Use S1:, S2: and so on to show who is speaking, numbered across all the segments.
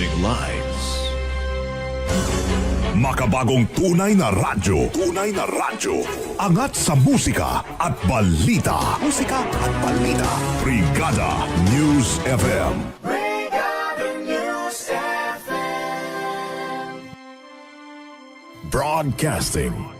S1: changing lives.
S2: Makabagong tunay na radyo. Tunay na radyo. Angat sa musika at balita. Musika at balita. Brigada News FM.
S1: Broadcasting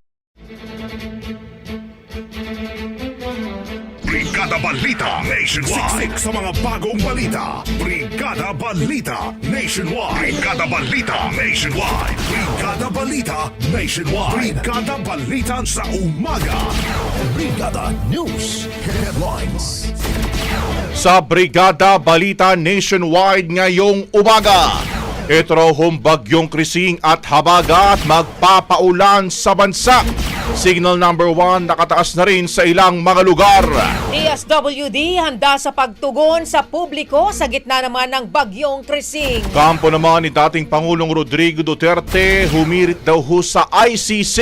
S2: Brigada Balita Nationwide. Siksik sa mga bagong balita. Brigada Balita Nationwide. Brigada Balita Nationwide. Brigada Balita Nationwide. Brigada Balita sa umaga.
S1: Brigada News Headlines.
S3: Sa Brigada Balita Nationwide ngayong umaga. Ito raw hong bagyong krising at habagat magpapaulan sa bansa. Signal number 1 nakataas na rin sa ilang mga lugar.
S4: DSWD handa sa pagtugon sa publiko sa gitna naman ng bagyong Krising.
S3: Kampo naman ni dating Pangulong Rodrigo Duterte humirit daw ho sa ICC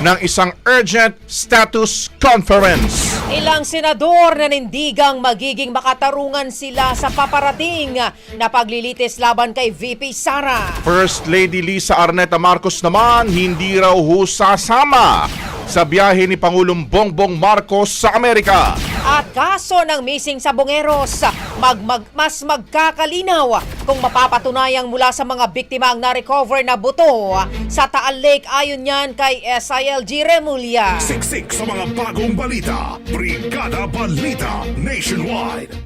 S3: ng isang urgent status conference.
S4: Ilang senador na nindigang magiging makatarungan sila sa paparating na paglilitis laban kay VP Sara.
S3: First Lady Lisa Arneta Marcos naman hindi raw ho sasama sa biyahe ni Pangulong Bongbong Marcos sa Amerika.
S4: At kaso ng missing sa Bongeros, mag, mag, mas magkakalinaw kung mapapatunayang mula sa mga biktima ang na-recover na buto sa Taal Lake ayon yan kay SILG Remulla.
S2: Siksik sa mga bagong balita. Brigada Balita Nationwide.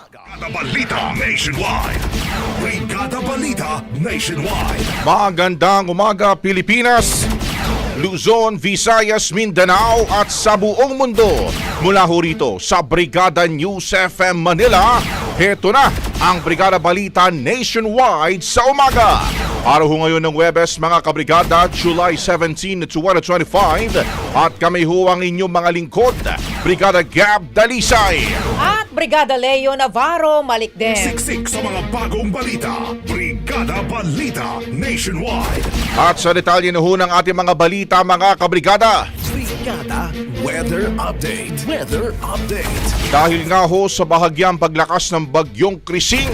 S2: Brigada Balita Nationwide. Brigada Balita Nationwide.
S3: Magandang umaga Pilipinas, Luzon, Visayas, Mindanao at sa buong mundo. Mula ho rito sa Brigada News FM Manila, heto na ang Brigada Balita Nationwide sa umaga. Araw ho ngayon ng Webes mga kabrigada, July 17, 2025 at kami ho ang inyong mga lingkod, Brigada Gab Dalisay.
S4: At Brigada Leo Navarro Malikden.
S2: Siksik sa mga bagong balita. Brigada Balita Nationwide.
S3: At sa detalye na ho ng ating mga balita mga kabrigada,
S1: Brigada Weather Update. Weather Update.
S3: Dahil nga ho sa bahagyang paglakas ng bagyong Krising,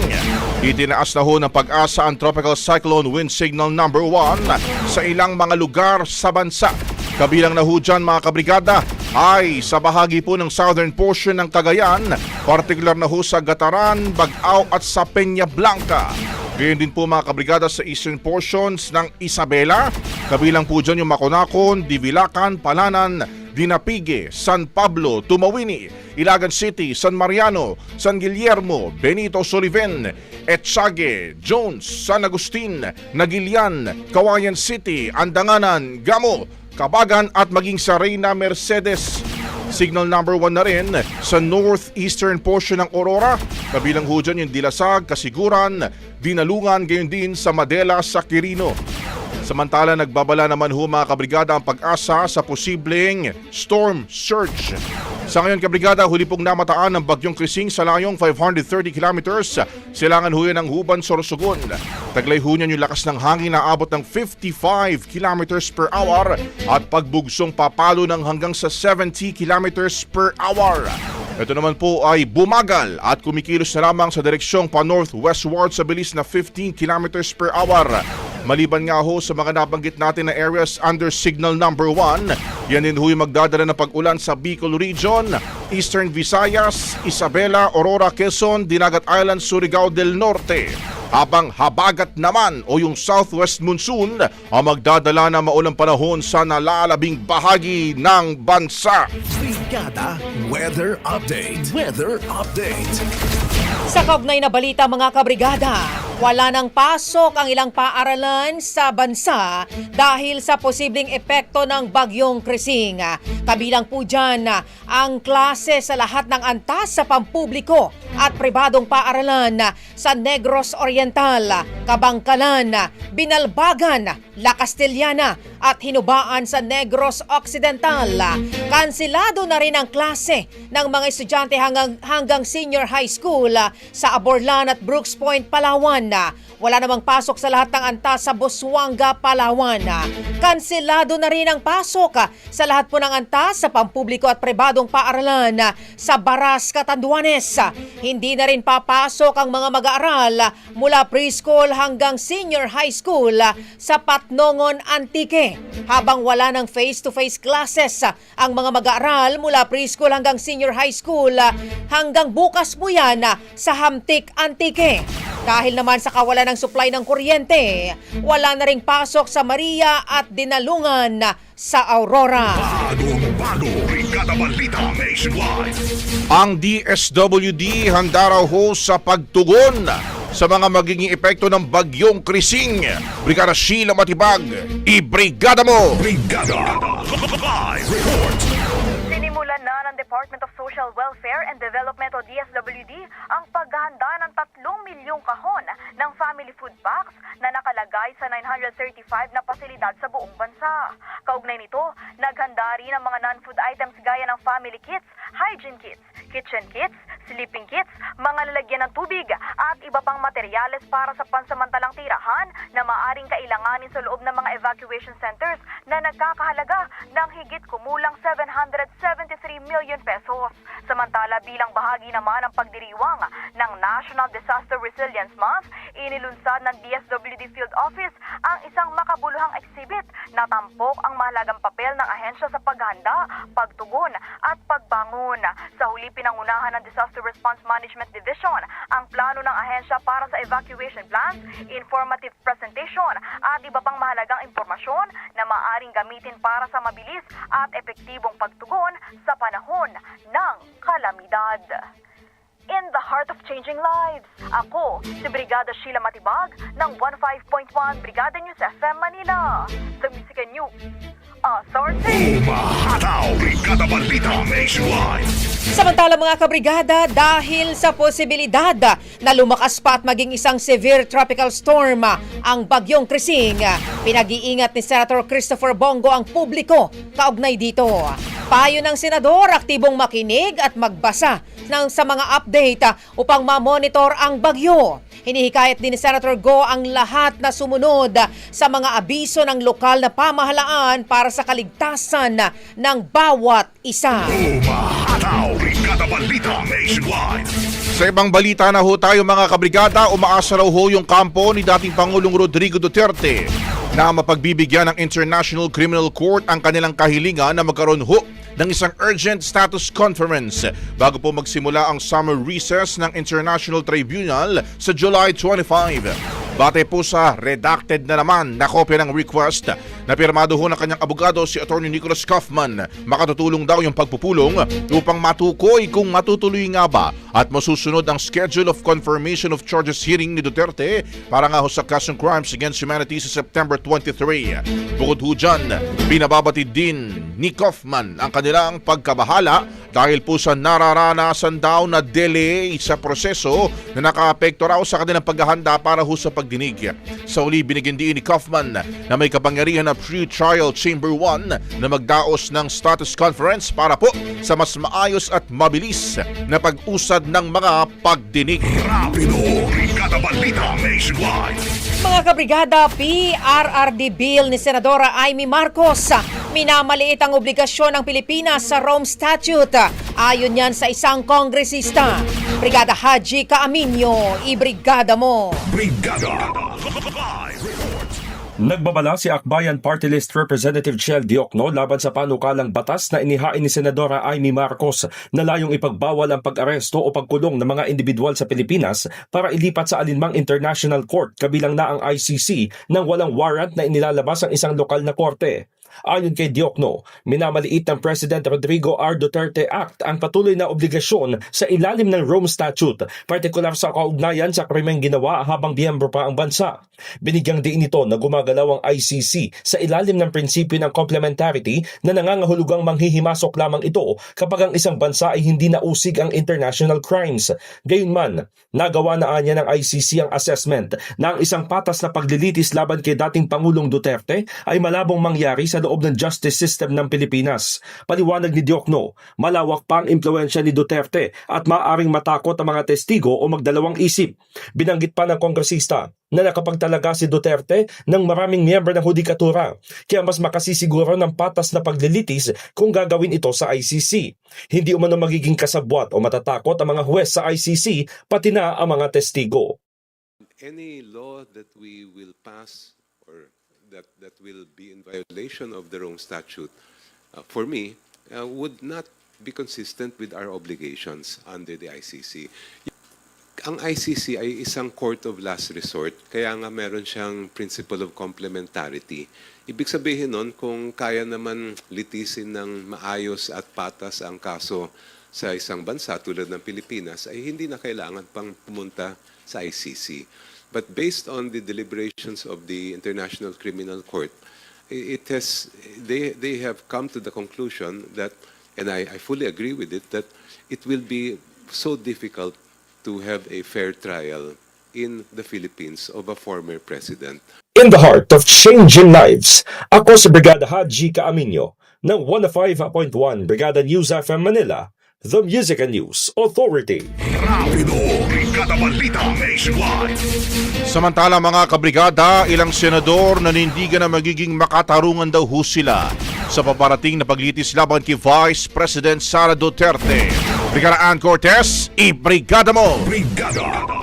S3: itinaas na ho ng pag-asa ang Tropical Cyclone Wind Signal number 1 sa ilang mga lugar sa bansa. Kabilang na ho mga kabrigada ay sa bahagi po ng southern portion ng Cagayan, partikular na ho sa Gataran, Bagao at sa Peña Blanca. Gayon din po mga kabrigada sa eastern portions ng Isabela, kabilang po dyan yung Maconacon, Divilacan, Palanan, Dinapige, San Pablo, Tumawini, Ilagan City, San Mariano, San Guillermo, Benito Soliven, Etsague, Jones, San Agustin, Nagilian, Kawayan City, Andanganan, Gamo, Kabagan at maging sa Reyna Mercedes. Signal number 1 na rin sa northeastern portion ng Aurora. Kabilang ho dyan yung Dilasag, Kasiguran, Dinalungan, gayon din sa Madela, sa Quirino. Samantala nagbabala naman ho mga kabrigada ang pag-asa sa posibleng storm surge. Sa ngayon kabrigada, huli pong namataan ng bagyong Krising sa layong 530 kilometers. Silangan ho yan ng Huban, Sorsogon. Taglay ho niyan yung lakas ng hangin na abot ng 55 kilometers per hour at pagbugsong papalo ng hanggang sa 70 kilometers per hour. Ito naman po ay bumagal at kumikilos na lamang sa direksyong pa-northwestward sa bilis na 15 kilometers per hour. Maliban nga ho sa mga nabanggit natin na areas under signal number 1, yan din ho yung magdadala ng pag-ulan sa Bicol Region, Eastern Visayas, Isabela, Aurora, Quezon, Dinagat Island, Surigao del Norte. Habang habagat naman o yung southwest monsoon ang magdadala ng maulang panahon sa nalalabing bahagi ng bansa.
S1: Brigada Weather Update. Weather Update.
S4: Sa kaugnay na balita mga kabrigada, wala nang pasok ang ilang paaralan sa bansa dahil sa posibleng epekto ng bagyong Krising. Kabilang po dyan ang klase sa lahat ng antas sa pampubliko at pribadong paaralan sa Negros Oriental, Kabangkalan, Binalbagan, La Castellana at Hinubaan sa Negros Occidental. Kansilado na rin ang klase ng mga estudyante hanggang, hanggang senior high school ah, sa Aborlan at Brooks Point, Palawan. Ah, Wala namang pasok sa lahat ng antas sa Busuanga, Palawan. Ah, Kansilado na rin ang pasok sa lahat po ng antas sa pampubliko at pribadong paaralan sa Baras, Catanduanes. Hindi na rin papasok ang mga mag-aaral mula preschool hanggang senior high school sa Patnongon, Antique. Habang wala ng face-to-face classes ah, ang mga mag-aaral mula preschool hanggang senior high school ah, hanggang bukas po yan ah, sa Hamtik, Antique. Dahil naman sa kawalan ng supply ng kuryente, wala na ring pasok sa Maria at Dinalungan ah, sa Aurora.
S2: Bagong bago, Brigada Balita Nationwide.
S3: Ang DSWD handa raw ho sa pagtugon sa mga magiging epekto ng bagyong Krising. Brigada Sheila Matibag, ibrigada mo!
S2: Brigada Live Report.
S5: Sinimulan na ng Department of Social Welfare and Development o DSWD ang paghahanda ng 3 milyong kahon ng family food packs na nakalagay sa 935 na pasilidad sa buong bansa. Kaugnay nito, naghanda rin ang mga non-food items gaya ng family kits, hygiene kits, kitchen kits, sleeping kits, mga lalagyan ng tubig at iba pang materyales para sa pansamantalang tirahan na maaring kailanganin sa loob ng mga evacuation centers na nagkakahalaga ng higit kumulang 773 million pesos. Samantala bilang bahagi naman ng pagdiriwang ng National Disaster Resilience Month, inilunsad ng DSWD Field Office ang isang makabuluhang exhibit na tampok ang mahalagang papel ng ahensya sa paghanda, pagtugon at pagbangon. Sa huli pinangunahan ng Disaster Response Management Division ang plano ng ahensya para sa evacuation plans, informative presentation at iba pang mahalagang impormasyon na maaring gamitin para sa mabilis at epektibong pagtugon sa panahon ng kalamidad. In the heart of changing lives, ako si Brigada Sheila Matibag ng 15.1 Brigada News FM Manila. The Music and News Authority.
S2: Umahataw, Brigada Balita Nationwide.
S4: Samantala mga kabrigada, dahil sa posibilidad na lumakas pa at maging isang severe tropical storm ang bagyong Krising, pinag-iingat ni Senator Christopher Bongo ang publiko kaugnay dito. Payo ng senador, aktibong makinig at magbasa ng sa mga update upang ma-monitor ang bagyo. Hinihikayat din ni Senator Go ang lahat na sumunod sa mga abiso ng lokal na pamahalaan para sa kaligtasan ng bawat isa.
S2: Umahataw, Brigada Balita Nationwide.
S3: Sa ibang balita na ho tayo mga kabrigada, umaasa raw ho yung kampo ni dating Pangulong Rodrigo Duterte na mapagbibigyan ng International Criminal Court ang kanilang kahilingan na magkaroon ho ng isang urgent status conference bago po magsimula ang summer recess ng International Tribunal sa July 25. Bate po sa redacted na naman na kopya ng request na pirmado ho ng kanyang abogado si Attorney Nicholas Kaufman. Makatutulong daw yung pagpupulong upang matukoy kung matutuloy nga ba at masusunod ang schedule of confirmation of charges hearing ni Duterte para nga ho sa kasong crimes against humanity sa September 23. Bukod ho dyan, binababatid din ni Kaufman ang kanilang pagkabahala dahil po sa nararanasan daw na delay sa proseso na nakaapekto raw sa kanilang paghahanda para ho sa pagdinig. Sa uli, binigyan din ni Kaufman na may kapangyarihan na pre-trial Chamber 1 na magdaos ng status conference para po sa mas maayos at mabilis na pag-usad ng mga pagdinig.
S2: Rapido, Brigada Balita Nationwide.
S4: Mga kabrigada, PRRD bill ni Senadora Amy Marcos. Minamaliit ang obligasyon ng Pilipinas sa Rome Statute. Ayon yan sa isang kongresista. Brigada Haji Kaaminyo, ibrigada mo.
S2: Brigada.
S6: Nagbabala si Akbayan Party List Representative Chel Diokno laban sa panukalang batas na inihain ni Senadora Amy Marcos na layong ipagbawal ang pag-aresto o pagkulong ng mga individual sa Pilipinas para ilipat sa alinmang international court kabilang na ang ICC nang walang warrant na inilalabas ang isang lokal na korte. Ayon kay Diokno, minamaliit ng President Rodrigo R. Duterte Act ang patuloy na obligasyon sa ilalim ng Rome Statute, partikular sa kaugnayan sa krimeng ginawa habang biyembro pa ang bansa. Binigyang diin ito na gumagalaw ang ICC sa ilalim ng prinsipyo ng complementarity na nangangahulugang manghihimasok lamang ito kapag ang isang bansa ay hindi nausig ang international crimes. Gayunman, nagawa na anya ng ICC ang assessment na ang isang patas na paglilitis laban kay dating Pangulong Duterte ay malabong mangyari sa loob ng justice system ng Pilipinas. Paliwanag ni Diokno, malawak pa ang impluensya ni Duterte at maaaring matakot ang mga testigo o magdalawang isip. Binanggit pa ng kongresista na nakapagtalaga si Duterte ng maraming miyembro ng hudikatura, kaya mas makasisiguro ng patas na paglilitis kung gagawin ito sa ICC. Hindi umano magiging kasabwat o matatakot ang mga huwes sa ICC, pati na ang mga testigo.
S7: any law that we will pass or that, that will be in violation of the Rome Statute, uh, for me, uh, would not be consistent with our obligations under the ICC. Ang ICC ay isang court of last resort, kaya nga meron siyang principle of complementarity. Ibig sabihin nun, kung kaya naman litisin ng maayos at patas ang kaso sa isang bansa tulad ng Pilipinas, ay hindi na kailangan pang pumunta sa ICC. But based on the deliberations of the International Criminal Court, it has, they, they have come to the conclusion that, and I, I fully agree with it, that it will be so difficult to have a fair trial in the Philippines of a former president.
S6: In the heart of changing lives, ako si Brigada Haji Kaaminyo ng 105.1 Brigada News FM Manila, the Music and News Authority.
S2: Rapido, Brigada Balita Nationwide.
S3: Samantala mga kabrigada, ilang senador nanindigan na magiging makatarungan daw ho sila sa paparating na paglitis laban kay Vice President Sara Duterte. Brigada Ann Cortez, i-brigada mo!
S2: Brigada.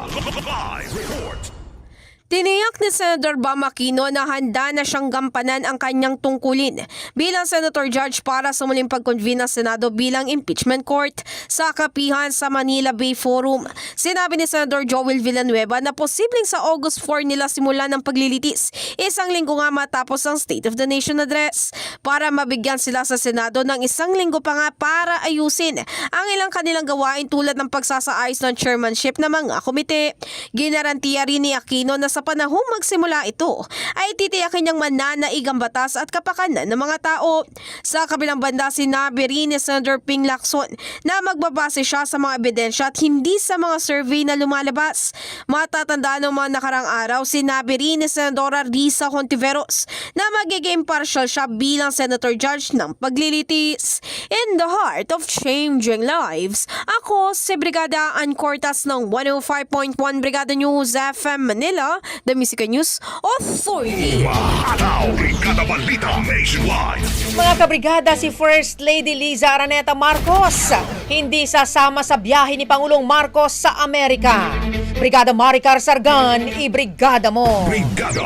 S8: Tiniyak ni Senator Bam Aquino na handa na siyang gampanan ang kanyang tungkulin bilang Senator Judge para sa muling pag-convene ng Senado bilang impeachment court sa kapihan sa Manila Bay Forum. Sinabi ni Senator Joel Villanueva na posibleng sa August 4 nila simulan ng paglilitis, isang linggo nga matapos ang State of the Nation address para mabigyan sila sa Senado ng isang linggo pa nga para ayusin ang ilang kanilang gawain tulad ng pagsasaayos ng chairmanship ng mga komite. Ginarantiya rin ni Aquino na sa panahong magsimula ito ay titiyakin niyang mananaig ang batas at kapakanan ng mga tao. Sa kabilang banda, sinabi rin ni Senator Ping Lacson na magbabase siya sa mga ebidensya at hindi sa mga survey na lumalabas. Matatandaan ng mga nakarang araw, sinabi rin ni Senadora Risa Hontiveros na magiging partial siya bilang Senator Judge ng paglilitis. In the heart of changing lives, ako si Brigada Ann Cortas ng 105.1 Brigada News FM Manila, the Music News Authority.
S2: Mahataw, Brigada Balita Nationwide.
S4: Mga kabrigada, si First Lady Liza Araneta Marcos hindi sasama sa biyahe ni Pangulong Marcos sa Amerika. Brigada Maricar Sargan, ibrigada mo.
S2: Brigada.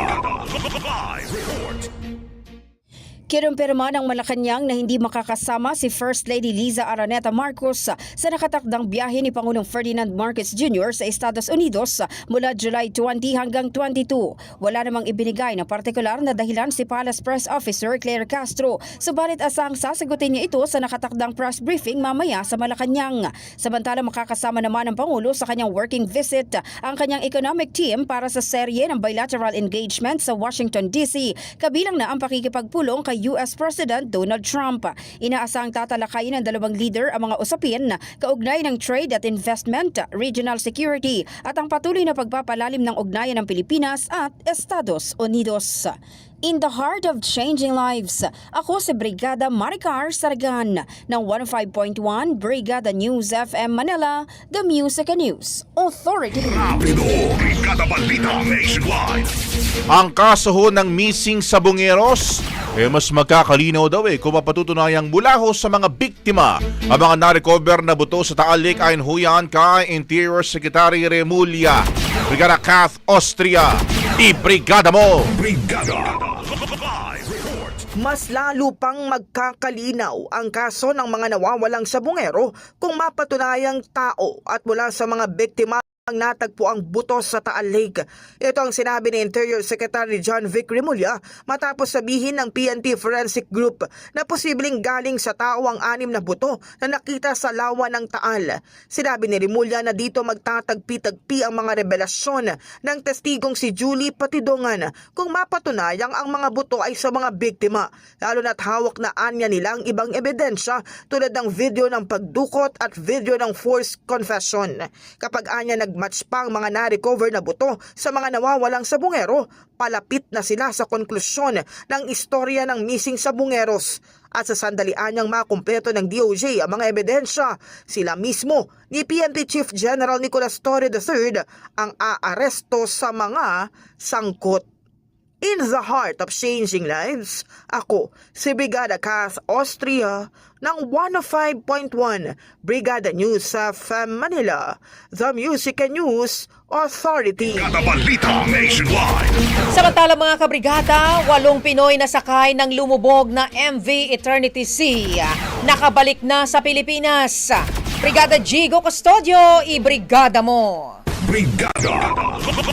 S9: Kinumpirma ng Malacanang na hindi makakasama si First Lady Liza Araneta Marcos sa nakatakdang biyahe ni Pangulong Ferdinand Marcos Jr. sa Estados Unidos mula July 20 hanggang 22. Wala namang ibinigay na partikular na dahilan si Palace Press Officer Claire Castro, subalit asang sasagutin niya ito sa nakatakdang press briefing mamaya sa Malacanang. Samantala makakasama naman ng Pangulo sa kanyang working visit ang kanyang economic team para sa serye ng bilateral engagement sa Washington DC, kabilang na ang pakikipagpulong kay US President Donald Trump. Inaasang tatalakayin ng dalawang leader ang mga usapin kaugnay ng trade at investment, regional security at ang patuloy na pagpapalalim ng ugnayan ng Pilipinas at Estados Unidos. In the heart of changing lives, ako si Brigada Maricar Sargan ng 105.1 Brigada News FM Manila, The Music and News Authority.
S2: Rapido, Brigada Balita Nationwide.
S3: Ang kaso ho ng missing sabongeros, eh mas magkakalinaw daw eh kung mapatutunayang mula ho sa mga biktima ang mga na-recover na buto sa Taal Lake ayon ho yan kay Interior Secretary Remulla. Brigada Kath Austria, i-brigada mo!
S2: Brigada.
S10: Mas lalo pang magkakalinaw ang kaso ng mga nawawalang sabungero kung mapatunayang tao at mula sa mga biktima ang natagpo ang buto sa Taal Lake. Ito ang sinabi ni Interior Secretary John Vic Remulla matapos sabihin ng PNP Forensic Group na posibleng galing sa tao ang anim na buto na nakita sa lawa ng Taal. Sinabi ni Remulla na dito magtatagpi-tagpi ang mga revelasyon ng testigong si Julie Patidongan kung mapatunayang ang mga buto ay sa mga biktima, lalo na't hawak na anya nila ang ibang ebidensya tulad ng video ng pagdukot at video ng forced confession. Kapag anya nagmatch pa ang mga na-recover na buto sa mga nawawalang sabungero, palapit na sila sa konklusyon ng istorya ng missing sabungeros. At sa sandalian niyang makumpleto ng DOJ ang mga ebidensya, sila mismo ni PNP Chief General Nicolas Torre III ang aaresto sa mga sangkot. In the heart of changing lives, ako si Brigada Kath Austria ng 105.1 Brigada News sa Manila, The Music and News Authority.
S4: Samantala mga kabrigada, walong Pinoy na sakay ng lumubog na MV Eternity Sea. Nakabalik na sa Pilipinas. Brigada Jigo Custodio, i-brigada mo.
S2: Brigada.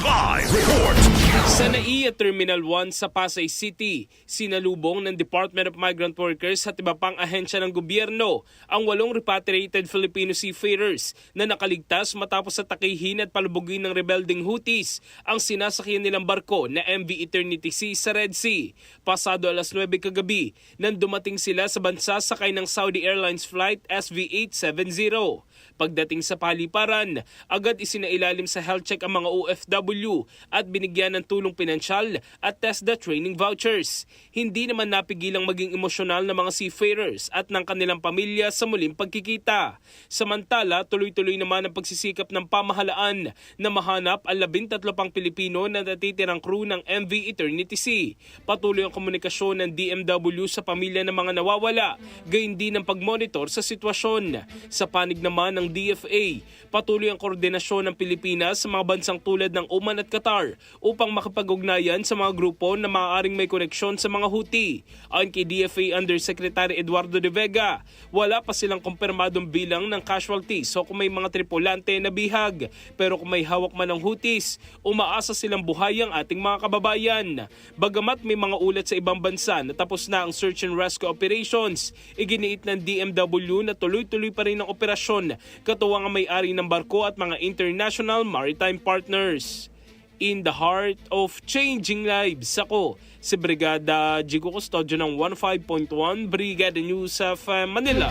S2: Live report.
S11: Sa NAIA Terminal 1 sa Pasay City, sinalubong ng Department of Migrant Workers at iba pang ahensya ng gobyerno ang walong repatriated Filipino seafarers na nakaligtas matapos sa takihin at palubugin ng rebelding Houthis ang sinasakyan nilang barko na MV Eternity Sea sa Red Sea. Pasado alas 9 kagabi nang dumating sila sa bansa sakay ng Saudi Airlines flight SV870. Pagdating sa paliparan, agad isinailalim sa health check ang mga OFW at binigyan ng tulong pinansyal at TESDA training vouchers. Hindi naman napigilang maging emosyonal ng mga seafarers at ng kanilang pamilya sa muling pagkikita. Samantala, tuloy-tuloy naman ang pagsisikap ng pamahalaan na mahanap ang labintatlo pang Pilipino na natitirang crew ng MV Eternity Sea. Patuloy ang komunikasyon ng DMW sa pamilya ng mga nawawala, gayon din ang pagmonitor sa sitwasyon. Sa panig naman ng DFA, patuloy ang koordinasyon ng Pilipinas sa mga bansang tulad ng Oman at Qatar upang makapag-ugnayan sa mga grupo na maaaring may koneksyon sa mga Houthi. Ayon kay DFA Undersecretary Eduardo de Vega, wala pa silang kumpirmadong bilang ng casualties o kung may mga tripulante na bihag. Pero kung may hawak man ng Houthis, umaasa silang buhay ang ating mga kababayan. Bagamat may mga ulat sa ibang bansa na tapos na ang search and rescue operations, iginiit ng DMW na tuloy-tuloy pa rin ang operasyon katuwang ang may-ari ng barko at mga international maritime partners. In the heart of changing lives, ako si Brigada Jigo Custodio ng 15.1 Brigada News of Manila,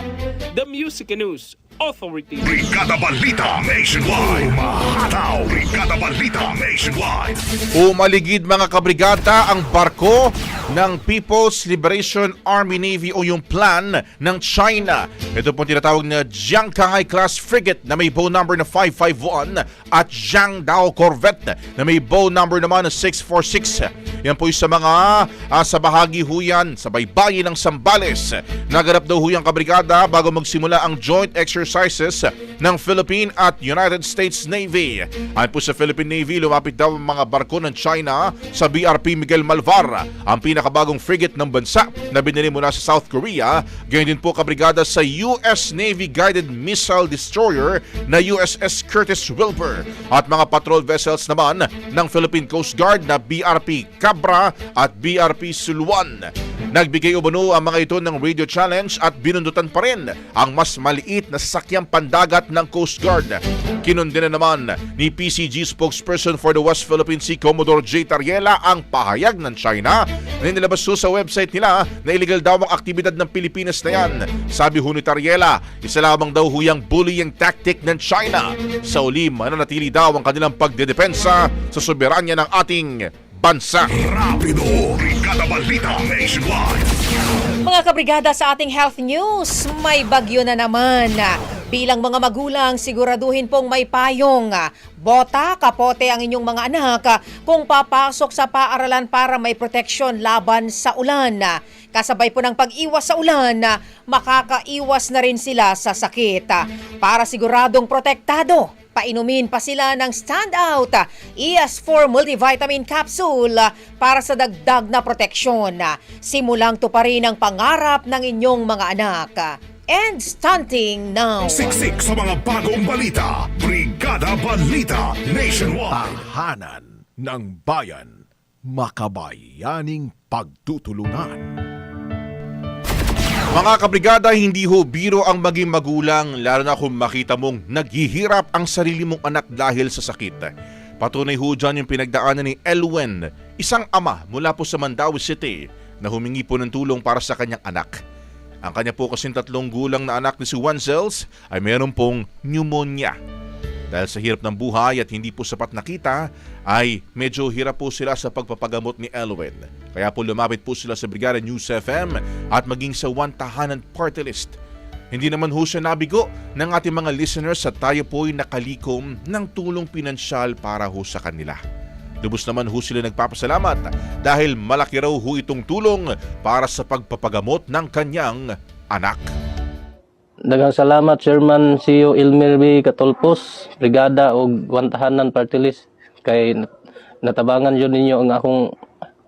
S11: The Music News Authority.
S2: Brigada Balita Nationwide. Umahataw. Brigada Balita Nationwide.
S3: Umaligid mga kabrigada ang barko ng People's Liberation Army Navy o yung plan ng China. Ito po tinatawag na Jiangkai class frigate na may bow number na 551 at Jiangdao corvette na may bow number naman na 646. Yan po yung sa mga ah, sa bahagi huyan sa baybayin ng Sambales. Naganap daw huyang kabrigada bago magsimula ang joint exercise exercises ng Philippine at United States Navy. Ayon po sa Philippine Navy, lumapit daw ang mga barko ng China sa BRP Miguel Malvar, ang pinakabagong frigate ng bansa na binili mula sa South Korea. Ganyan din po kabrigada sa US Navy Guided Missile Destroyer na USS Curtis Wilbur at mga patrol vessels naman ng Philippine Coast Guard na BRP Cabra at BRP Suluan. Nagbigay umano ang mga ito ng radio challenge at binundutan pa rin ang mas maliit na sasakyang pandagat ng Coast Guard. Kinundin na naman ni PCG spokesperson for the West Philippine Sea Commodore J. Tariela ang pahayag ng China na inilabas ho sa website nila na illegal daw ang aktibidad ng Pilipinas na yan. Sabi ho ni Tariela, isa lamang daw huyang bullying tactic ng China. Sa uli, mananatili daw ang kanilang pagdedepensa sa soberanya ng ating bansa.
S2: Rapido, Brigada Balita Nationwide.
S4: Mga kabrigada sa ating health news, may bagyo na naman. Bilang mga magulang, siguraduhin pong may payong. Bota, kapote ang inyong mga anak kung papasok sa paaralan para may proteksyon laban sa ulan. Kasabay po ng pag-iwas sa ulan, makakaiwas na rin sila sa sakit. Para siguradong protektado, painumin pa sila ng Standout ES4 Multivitamin Capsule para sa dagdag na proteksyon. Simulang tuparin ang pangarap ng inyong mga anak. And stunting now.
S2: Siksik sa mga bagong balita. Brigada Balita Nationwide.
S1: Tahanan ng bayan. Makabayaning pagtutulungan.
S3: Mga kabrigada, hindi ho biro ang maging magulang lalo na kung makita mong naghihirap ang sarili mong anak dahil sa sakit. Patunay ho dyan yung pinagdaanan ni Elwen, isang ama mula po sa Mandawi City na humingi po ng tulong para sa kanyang anak. Ang kanya po kasing tatlong gulang na anak ni si Wanzels ay mayroon pong pneumonia. Dahil sa hirap ng buhay at hindi po sapat nakita, ay medyo hirap po sila sa pagpapagamot ni Elwen. Kaya po lumapit po sila sa Brigada News FM at maging sa One Tahanan Party List. Hindi naman ho siya nabigo ng ating mga listeners at tayo po ay nakalikom ng tulong pinansyal para ho sa kanila. Lubos naman ho sila nagpapasalamat dahil malaki raw ho itong tulong para sa pagpapagamot ng kanyang anak.
S12: Daghang salamat Chairman CEO Ilmer B. Katolpos, Brigada ug Wantahanan Party List kay nat- natabangan yun ninyo ang akong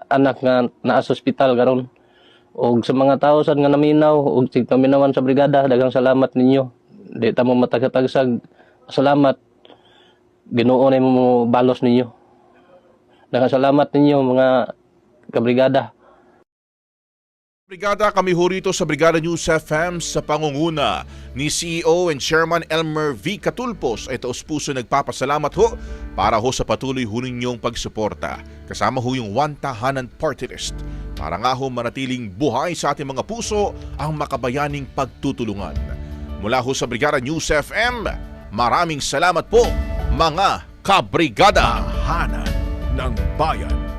S12: anak nga naa sa ospital karon. ug sa mga tao sad nga naminaw ug sig naminawan sa brigada daghang salamat ninyo. Di ta mo matagatagsag salamat. Ginoo mo balos ninyo. Daghang salamat ninyo mga kabrigada.
S3: Brigada, kami ho rito sa Brigada News FM sa pangunguna ni CEO and Chairman Elmer V. Catulpos ay taos puso nagpapasalamat ho para ho sa patuloy ho ninyong pagsuporta. Kasama ho yung One Tahanan Party List para nga ho manatiling buhay sa ating mga puso ang makabayaning pagtutulungan. Mula ho sa Brigada News FM, maraming salamat po mga kabrigada!
S1: Tahanan ng bayan.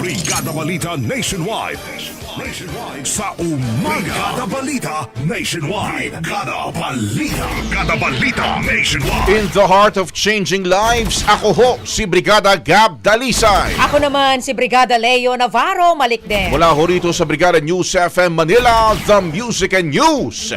S2: Brigada Balita Nationwide. Nationwide. Sa umaga. Brigada Balita Nationwide. Brigada Balita. Brigada Balita Nationwide.
S3: In the heart of changing lives, ako ho si Brigada Gab Dalisay.
S4: Ako naman si Brigada Leo Navarro Malikden.
S3: Mula ho rito sa Brigada News FM Manila, the Music and News